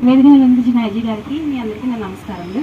వేదికను అందించిన ఐజీ గారికి మీ అందరికీ నా నమస్కారములు.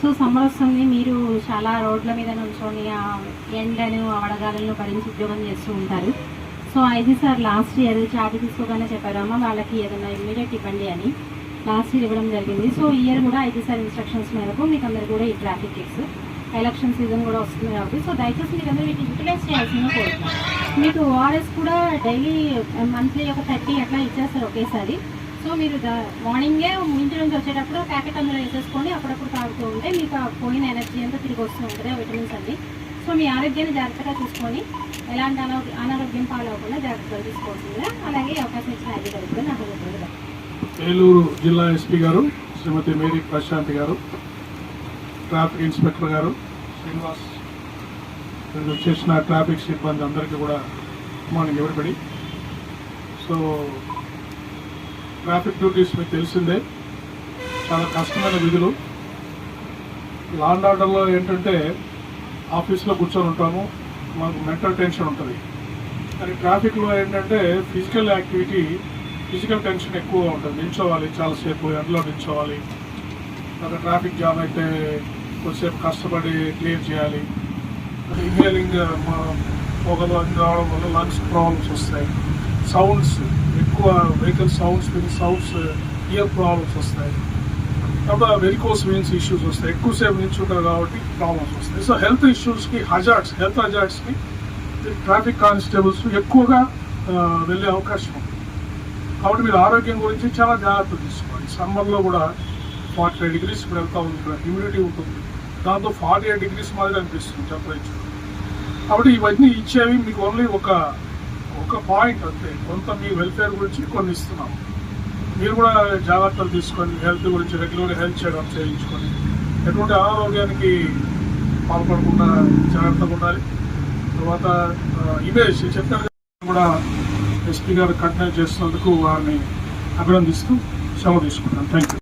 సో సమ్మర్ వస్తుంది మీరు చాలా రోడ్ల మీద నుంచొని ఆ ఎండను అవడగాలను భరించి ఉద్యోగం చేస్తూ ఉంటారు. So IG sir last year చాటి తీసుకోగానే చెప్పారమ్మ వాళ్ళకి ఏదైనా ఇమ్మీడియట్ ఇవ్వండి అని లాస్ట్ ఇయర్ ఇవ్వడం జరిగింది. సో ఇయర్ కూడా ఐజీ సార్ ఇన్స్ట్రక్షన్స్ మేరకు మీకు అందరు కూడా ఈ ట్రాఫిక్ చెక్స్ ఎలక్షన్ సీజన్ కూడా వస్తుంది కాబట్టి. సో దయచేసి మీరు అందరూ వీటిని యూటిలైజ్ చేయాల్సిందిగా కోరుతున్నాను. మీకు ఓఆర్ఎస్ కూడా డైలీ మంత్లీ ఒక థర్టీ అట్లా ఇచ్చేస్తారు ఒకేసారి. సో మీరు మార్నింగే ఇంటి నుంచి వచ్చేటప్పుడు ప్యాకెట్ అందులో వేసేసుకొని అప్పుడప్పుడు తాగుతూ ఉంటే మీకు ఆ పోయిన ఎనర్జీ అంతా తిరిగి వస్తూ ఉంటుంది ఆ విటమిన్స్ అన్ని. సో మీ ఆరోగ్యాన్ని జాగ్రత్తగా చూసుకొని ఎలాంటి అనారోగ్య అనారోగ్యం పాలవకుండా జాగ్రత్తగా తీసుకోవాల్సిందిగా అలాగే అవకాశం ఇచ్చిన అధికారులు కూడా నాకు ఏలూరు జిల్లా ఎస్పీ గారు శ్రీమతి మేరీ ప్రశాంత్ గారు ట్రాఫిక్ ఇన్స్పెక్టర్ గారు శ్రీనివాస్ వీళ్ళు చేసిన ట్రాఫిక్ సిబ్బంది అందరికీ కూడా morning everybody. So traffic duties మీకు తెలిసిందే. చాలా కష్టమైన విధులు. లాండ్ ఆర్డర్లో ఏంటంటే ఆఫీస్లో కూర్చొని ఉంటాము. మాకు మెంటల్ టెన్షన్ ఉంటుంది. కానీ ట్రాఫిక్లో ఏంటంటే ఫిజికల్ యాక్టివిటీ ఫిజికల్ టెన్షన్ ఎక్కువగా ఉంటుంది. నిల్చోవాలి చాలాసేపు ఎండలో నిల్చోవాలి. ఒక ట్రాఫిక్ జామ్ అయితే కొద్దిసేపు కష్టపడి క్లియర్ చేయాలి. ఇంజనీరింగ్ పొగలు అన్ని రావడం వల్ల లంగ్స్ ప్రాబ్లమ్స్ వస్తాయి. సౌండ్స్. ఎక్కువ vehicle sounds sounds ear problems వస్తాయి. కాబట్టి వెరికోస్ వెయిన్స్ ఇష్యూస్ వస్తాయి. ఎక్కువసేపు నిల్చుంటారు కాబట్టి ప్రాబ్లమ్స్ వస్తాయి. సో హెల్త్ ఇష్యూస్కి హజార్డ్స్ హెల్త్ హజార్డ్స్కి ట్రాఫిక్ కానిస్టేబుల్స్ ఎక్కువగా uh, వెళ్ళే అవకాశం ఉంది. కాబట్టి మీరు ఆరోగ్యం గురించి చాలా జాగ్రత్తలు తీసుకోవాలి సమ్మర్లో కూడా ఫార్టీ ఫైవ్ డిగ్రీస్ ఇప్పుడు వెళ్తా ఉంది. ఇక్కడ హ్యూమిడిటీ ఉంటుంది. దాంతో ఫార్టీ ఎయిట్ డిగ్రీస్ మాదిరి అనిపిస్తుంది టెంపరేచర్ కాబట్టి ఇవన్నీ ఇచ్చేవి మీకు ఓన్లీ ఒక ఒక పాయింట్ అంతే. కొంత మీ వెల్ఫేర్ గురించి కొన్ని ఇస్తున్నాం. మీరు కూడా జాగ్రత్తలు తీసుకొని హెల్త్ గురించి రెగ్యులర్ హెల్త్ చెకప్ చేయించుకొని ఎటువంటి అనారోగ్యానికి పాల్పడకుండా జాగ్రత్తగా ఉండాలి. తర్వాత ఇమేజ్ చెప్పారు కూడా ఎస్పీ గారు కంటిన్యూ చేస్తున్నందుకు వారిని అభినందిస్తూ సెలవు తీసుకుంటాను థ్యాంక్ యూ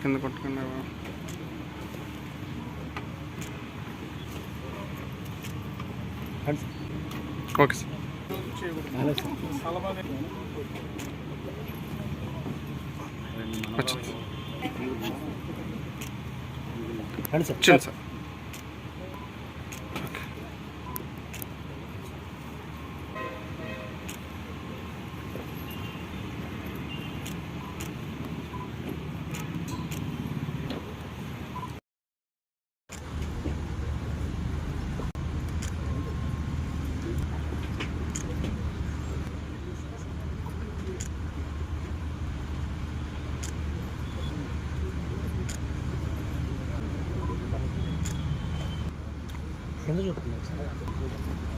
కింద పట్టుకున్నావా ఓకే సార్. వచ్చింది సార్. 手の就可以了。